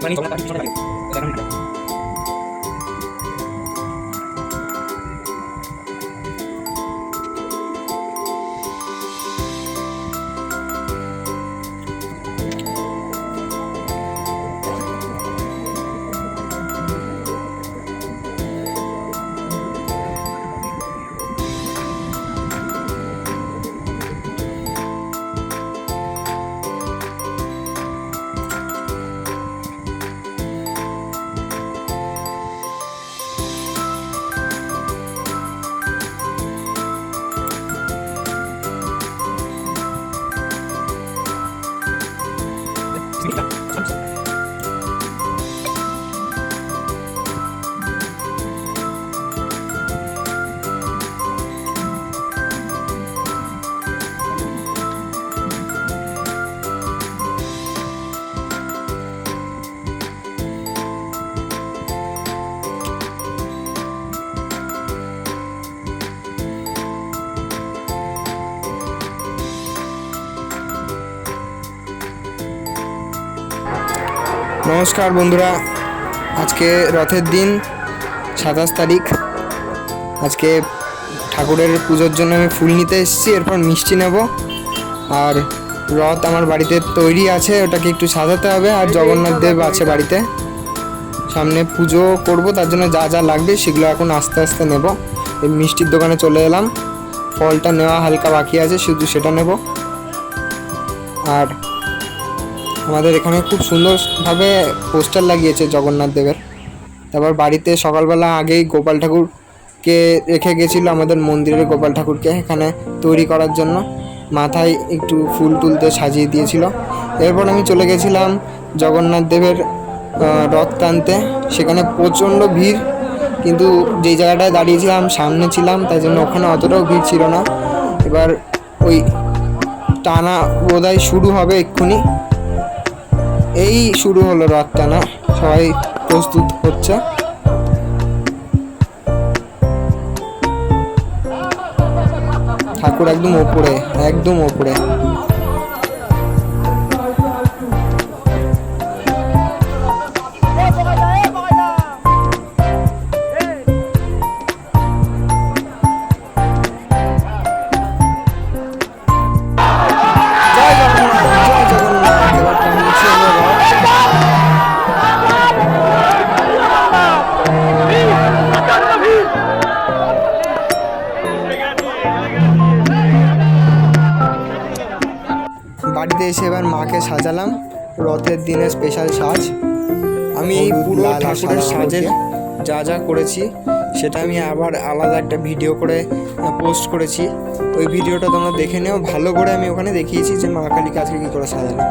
赶紧过来！赶紧过来！赶紧过来！নমস্কার বন্ধুরা। আজকে রথের দিন, সাতাশ তারিখ। আজকে ঠাকুরের পুজোর জন্য আমি ফুল নিতে এসেছি, এরপর মিষ্টি নেব। আর রথ আমার বাড়িতে তৈরি আছে, ওটাকে একটু সাজাতে হবে। আর জগন্নাথ দেব আছে বাড়িতে। সামনে পুজো করব, তার জন্য যা যা লাগবে সেগুলো এখন আস্তে আস্তে নেব। এই মিষ্টির দোকানে চলে এলাম। ফলটা নেওয়া হালকা বাকি আছে, শুধু সেটা নেব। আর আমাদের এখানে খুব সুন্দরভাবে পোস্টার লাগিয়েছে জগন্নাথ দেবের। তারপর বাড়িতে সকালবেলা আগেই গোপাল ঠাকুরকে রেখে গেছিল আমাদের মন্দিরের গোপাল ঠাকুরকে এখানে তৈরি করার জন্য। মাথায় একটু ফুল তুলতে সাজিয়ে দিয়েছিল। এরপর আমি চলে গেছিলাম জগন্নাথ দেবের রথ টানতে। সেখানে প্রচণ্ড ভিড়, কিন্তু যেই জায়গাটায় দাঁড়িয়েছিলাম, সামনে ছিলাম তাই জন্য ওখানে অতটাও ভিড় ছিল না। এবার ওই টানা বোধহয় শুরু হবে এক্ষুনি। এই শুরু হলো রথ টানা সবাই প্রস্তুত হচ্ছে। ঠাকুর একদম ওপরে একদম ওপরে। বাড়িতে এসে এবার মাকে সাজালাম। রথের দিনে স্পেশাল সাজ। আমি এই পুরো ঠাকুরের সাজের যা যা করেছি সেটা আমি আবার আলাদা একটা ভিডিও করে পোস্ট করেছি। ওই ভিডিওটা তোমরা দেখে নেও। ভালো করে আমি ওখানে দেখিয়েছি যে মা কালী আজকে কী করে সাজালাম।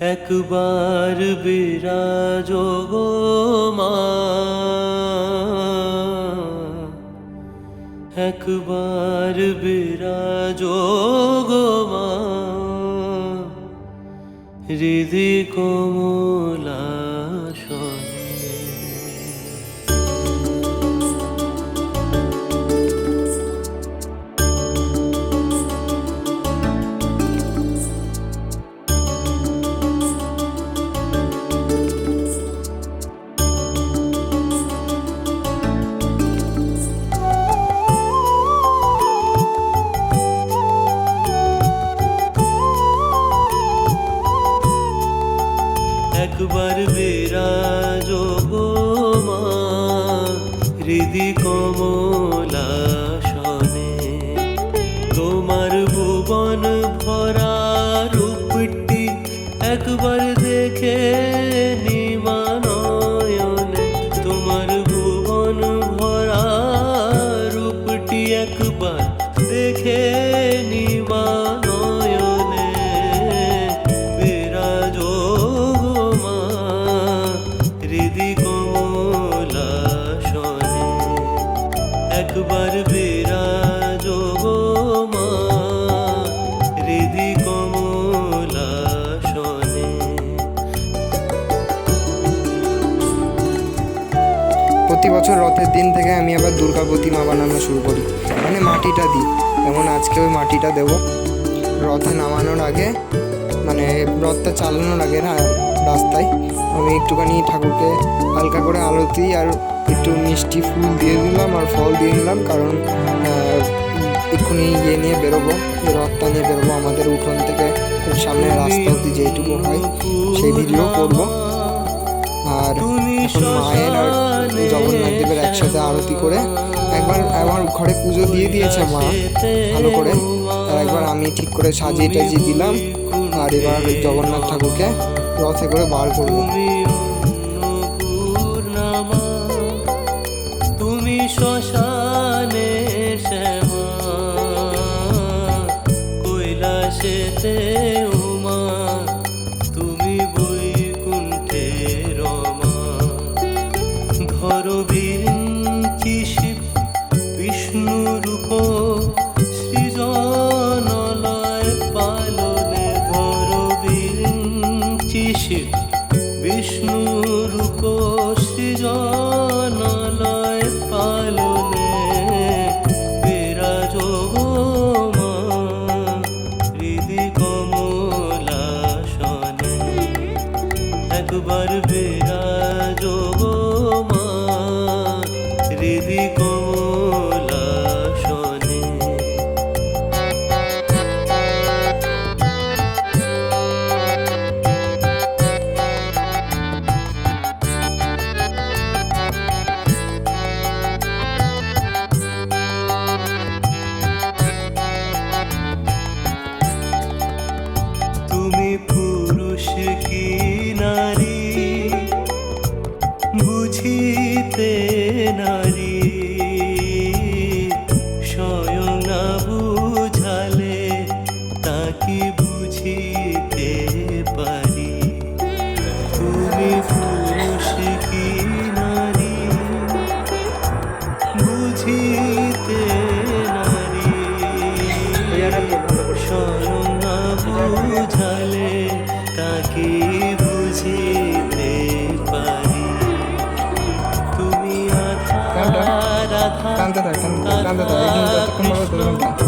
একবার বিরাজ গো মা। একবার বিরাজ গো মা। হৃদি কমলা কমলা শনে তোমার ভুবন ভরা আমি আবার দুর্গা প্রতিমা বানানো শুরু করি। মানে মাটিটা দিই। যেমন আজকে ওই মাটিটা দেবো। রথে নামানোর আগে মানে রথটা চালানোর আগে না, রাস্তায় আমি একটুখানি ঠাকুরকে হালকা করে আরতি আর একটু মিষ্টি ফুল দিয়ে দিলাম আর ফল দিয়ে দিলাম। কারণ এক্ষুনি ইয়ে নিয়ে বেরোবো রথটা নিয়ে বেরোবো। আমাদের উঠোন থেকে সামনে রাস্তা অব্দি যেটুকু হয়, সেই ভিডিও করব। আর মায়ের আর জগন্নাথ দেবের একসাথে আরতি করে একবার আমার ঘরে পুজো দিয়ে দিয়েছে মা, ভালো করে। আর একবার আমি ঠিক করে সাজিয়ে টাজিয়ে দিলাম। আর এবার জগন্নাথ ঠাকুরকে রথে করে বার করব। তুমি অন্নপূর্ণামা বিরিঞ্চি শিব বিষ্ণু পালনে বিরাজ হৃদি কমলা শনে একবার বিরাজ হৃদি কমলা তুমি